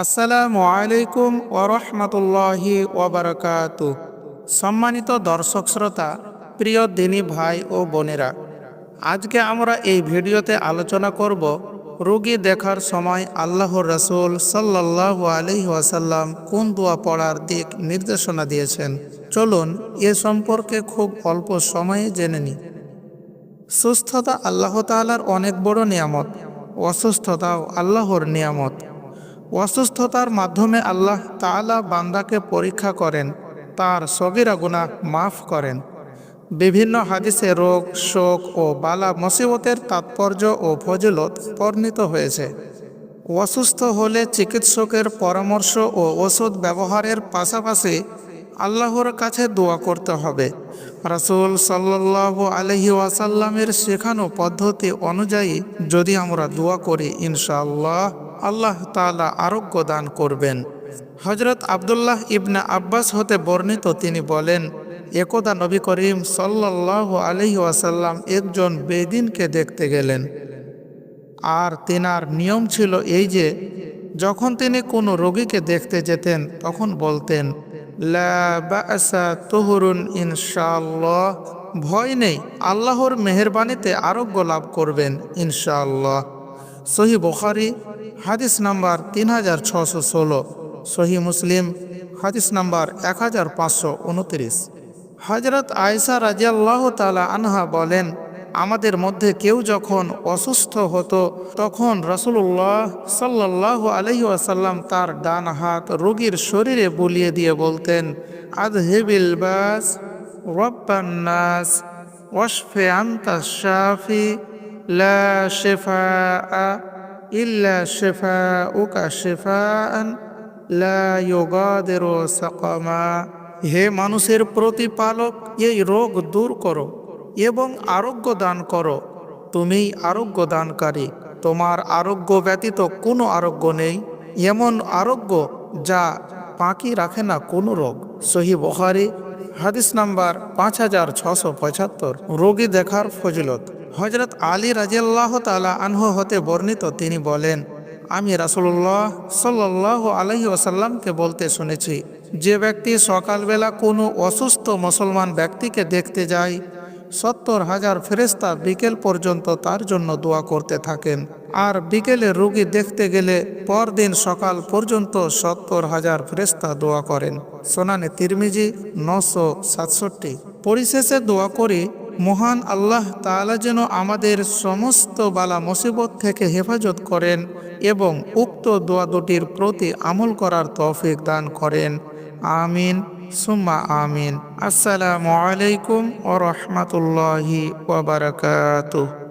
আসসালামু আলাইকুম ওরহমতুল্লাহি ওবরকাত সম্মানিত দর্শক শ্রোতা, প্রিয় দিনী ভাই ও বোনেরা, আজকে আমরা এই ভিডিওতে আলোচনা করব রোগী দেখার সময় আল্লাহর রসুল সাল্লাহ আলহি ওয়াসাল্লাম কোন দোয়া পড়ার দিক নির্দেশনা দিয়েছেন। চলুন এ সম্পর্কে খুব অল্প সময়ে জেনে নিই। সুস্থতা আল্লাহ তাআলার অনেক বড় নিয়ামত, অসুস্থতাও আল্লাহর নিয়ামত। অসুস্থতার মাধ্যমে আল্লাহ তাআলা বান্দাকে পরীক্ষা করেন, তার সগিরা গুনাহ মাফ করেন। বিভিন্ন হাদিসে রোগ, শোক ও বালা মুসিবতের তাৎপর্য ও ফজিলত বর্ণিত হয়েছে। অসুস্থ হলে চিকিৎসকের পরামর্শ ও ওষুধ ব্যবহারের পাশাপাশি আল্লাহর কাছে দোয়া করতে হবে। রাসূল সাল্লাহ আলহি ওয়াসাল্লামের শেখানো পদ্ধতি অনুযায়ী যদি আমরা দোয়া করি, ইনশাআল্লাহ আল্লাহ তাআলা আরোগ্য দান করবেন। হজরত আবদুল্লাহ ইবনে আব্বাস হতে বর্ণিত তিনি বলেন, একদা নবী করিম সাল্লাহ আলহি ওয়াসাল্লাম একজন বেদিনকে দেখতে গেলেন। আর তেনার নিয়ম ছিল এই যে, যখন তিনি কোনো রোগীকে দেখতে যেতেন, তখন বলতেন তুহরুন ইনশাআল্লাহ। ভয় নেই, আল্লাহর মেহরবানিতে আরোগ্য লাভ করবেন ইনশাআল্লাহ। সহি বুখারি, হাদিস নাম্বার তিন হাজার ছশো ষোলো, সহি মুসলিম, হাদিস নাম্বার এক হাজার পাঁচশো উনত্রিশ। হজরত আয়সা রাজিয়াল্লাহ তালা আনহা বলেন, আমাদের মধ্যে কেউ যখন অসুস্থ হতো, তখন রসুল্লাহ সাল্লাহ আলহি আসাল্লাম তার ডান হাত রোগীর শরীরে বুলিয়ে দিয়ে বলতেন আদহেবিল বাস রব্বান্নাস ওয়াশফে আন্তা শাফি লা শেফা ইল্লা শেফা শেফান লা ইউগাদিরু সাকামা। হে মানুষের প্রতিপালক, এই রোগ দূর করো এবং আরোগ্য দান করো। তুমি আরোগ্য দানকারী, তোমার আরোগ্য ব্যতীত কোনো আরোগ্য নেই। এমন আরোগ্য যা বাকি রাখে না কোনো রোগ। সহি বখারি, হাদিস নাম্বার পাঁচ হাজার ছশো পঁচাত্তর। রোগী দেখার ফজিলত। হজরত আলী রাজিয়াল্লাহ তালা আনহু হতে বর্ণিত, তিনি বলেন, আমি রাসুল্লাহ সাল্লাহ আলহি ওসাল্লামকে বলতে শুনেছি, যে ব্যক্তি সকালবেলা কোনো অসুস্থ মুসলমান ব্যক্তিকে দেখতে যায়, সত্তর হাজার ফেরেস্তা বিকেল পর্যন্ত তার জন্য দোয়া করতে থাকেন। আর বিকেলে রুগী দেখতে গেলে পরদিন সকাল পর্যন্ত সত্তর হাজার ফেরেস্তা দোয়া করেন। সোনানে তিরমিজি নশো সাতষট্টি। পরিশেষে দোয়া করি মহান আল্লাহ তালা যেন আমাদের সমস্ত বালা মুসিবত থেকে হেফাজত করেন এবং উক্ত দোয়া দুটির প্রতি আমল করার তৌফিক দান করেন। আমিন, সুম্মা আমিন। আসসালামু আলাইকুম ও রহমতুল্লাহি ওবরাকাতুহ